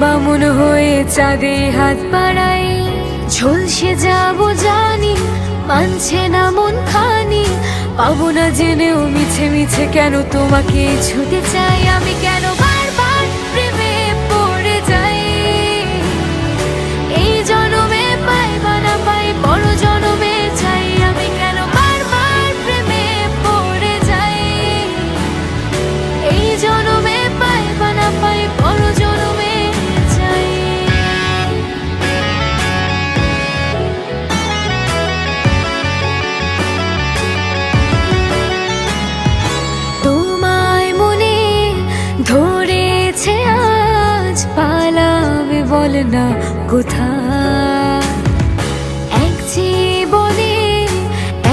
বামুন হয়ে চাঁদে হাত বাড়াই। ঝলসে যাব জানি, মানছে না মন খানি। পাবো না জেনেও মিছে মিছে কেন তোমাকে ছুটে চাই আমি? কেন বল না কোথায়? এক জীবনে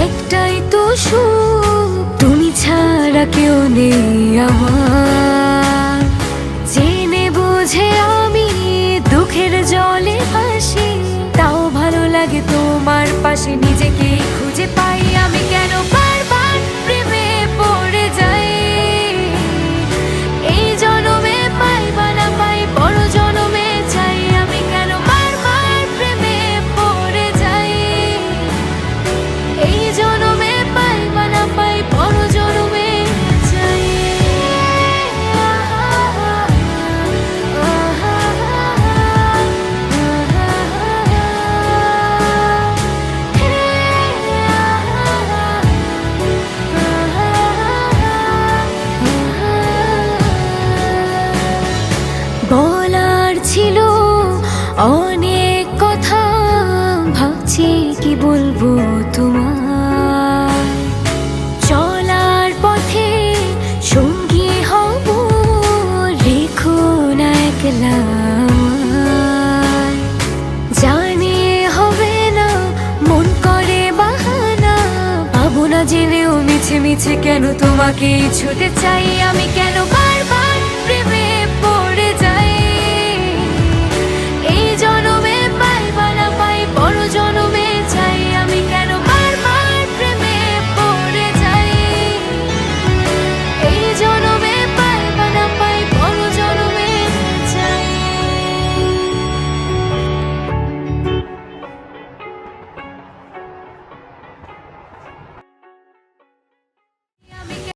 একটাই তো সুখ। তুমি ছাড়া কেউ নেই আমার। অনেক কথা ভাবছি, কি বলব তোমার চলার পথে সঙ্গী হব, রেখো না একলা। জানি হবে না, মন করে বাহানা পাবো না জেনেও মিছে মিছে কেন তোমাকে ছুটে চাই, আমি কেন বারবার